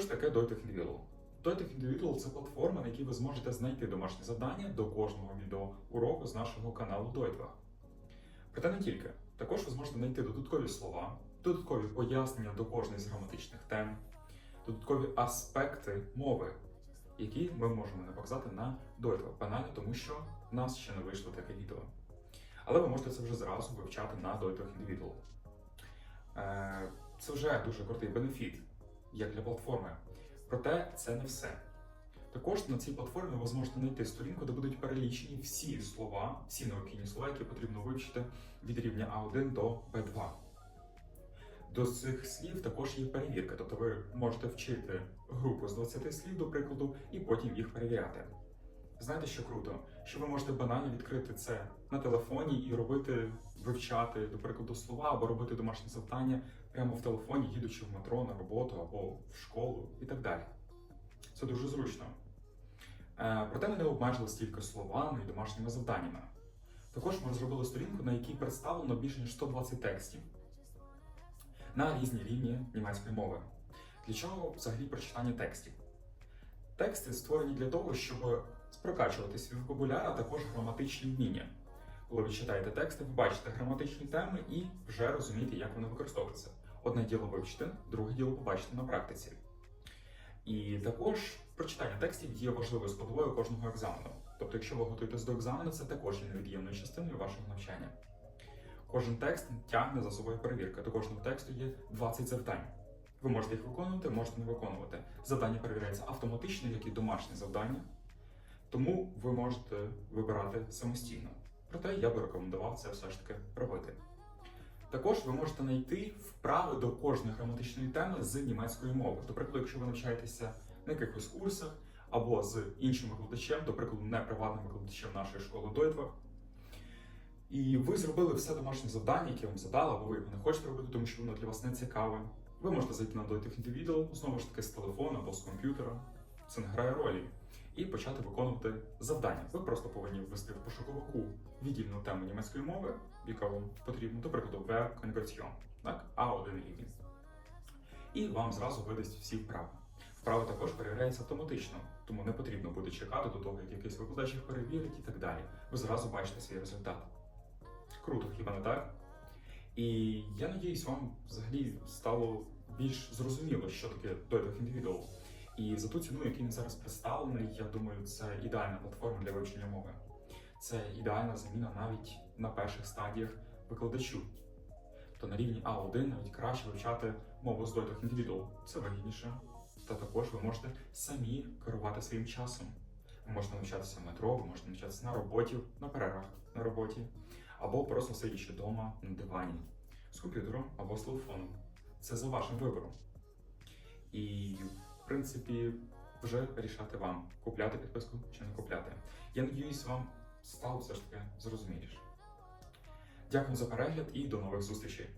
Що ж таке Doit Individual? Doit Individual – це платформа, на якій ви зможете знайти домашні завдання до кожного відеоуроку з нашого каналу Дойтва. Проте не тільки. Також ви зможете знайти додаткові слова, додаткові пояснення до кожної з граматичних тем, додаткові аспекти мови, які ми можемо не показати на Дойтва, банально тому що в нас ще не вийшло таке відео. Але ви можете це вже зразу вивчати на Doit of Individual. Е, Це вже дуже крутий бенефіт, як для платформи. Проте це не все. Також на цій платформі ви зможете знайти сторінку, де будуть перелічені всі слова, всі необхідні слова, які потрібно вивчити від рівня А1 до Б2. До цих слів також є перевірка, тобто ви можете вчити групу з 20 слів, до прикладу, і потім їх перевіряти. Знаєте, що круто? Що ви можете банально відкрити це на телефоні і робити, вивчати, до прикладу, слова або робити домашні завдання прямо в телефоні, їдучи в метро на роботу або в школу і так далі. Це дуже зручно. Е, Проте ми не обмежили стільки словами і домашніми завданнями. Також ми розробили сторінку, на якій представлено більше ніж 120 текстів на різні рівні німецької мови. Для чого взагалі прочитання текстів? Тексти створені для того, щоб прокачувати свій вокабуляр, а також граматичні вміння. Коли ви читаєте тексти, ви бачите граматичні теми і вже розумієте, як вони використовуються. Одне діло вивчити, друге діло побачити на практиці. І також прочитання текстів є важливою складовою кожного екзамену. Тобто, якщо ви готуєтесь до екзамену, це також є невід'ємною частиною вашого навчання. Кожен текст тягне за собою перевірка. До кожного тексту є 20 завдань. Ви можете їх виконувати, можете не виконувати. Завдання перевіряється автоматично, як і домашні завдання, тому ви можете вибирати самостійно. Проте я би рекомендував це все ж таки робити. Також ви можете знайти вправи до кожної граматичної теми з німецької мови. До прикладу, якщо ви навчаєтеся на якихось курсах або з іншим викладачем, до прикладу, не приватним викладачем нашої школи Дойтва, і ви зробили все домашнє завдання, яке вам задали, або ви його не хочете робити, тому що воно для вас не цікаве. Ви можете зайти на Doit Individual, знову ж таки з телефону або з комп'ютера, це не грає ролі, і почати виконувати завдання. Ви просто повинні ввести в пошуковику віддільну тему німецької мови, яка вам потрібна, до прикладу, Verb так, А1 рівень. І вам зразу видасть всі вправи. Вправи також перевіряються автоматично, тому не потрібно буде чекати до того, як якийсь викладач їх перевірить і так далі. Ви зразу бачите свій результат. Круто, хіба не так? І я надіюсь, вам взагалі стало більш зрозуміло, що таке of Individual. І за ту ціну, який він зараз представлений, я думаю, це ідеальна платформа для вивчення мови. Це ідеальна заміна навіть на перших стадіях викладачу. То на рівні А1 навіть краще вивчати мову з of Individual. Це вигідніше. Та також ви можете самі керувати своїм часом. Ви можете навчатися в метро, ви можете навчатися на роботі, на перервах на роботі, або просто сидячи вдома на дивані з комп'ютером або з телефоном. Це за вашим вибором. І, принципі, вже рішати вам, купляти підписку чи не купляти. Я надіюсь, вам стало все ж таки зрозуміліше. Дякую за перегляд і до нових зустрічей!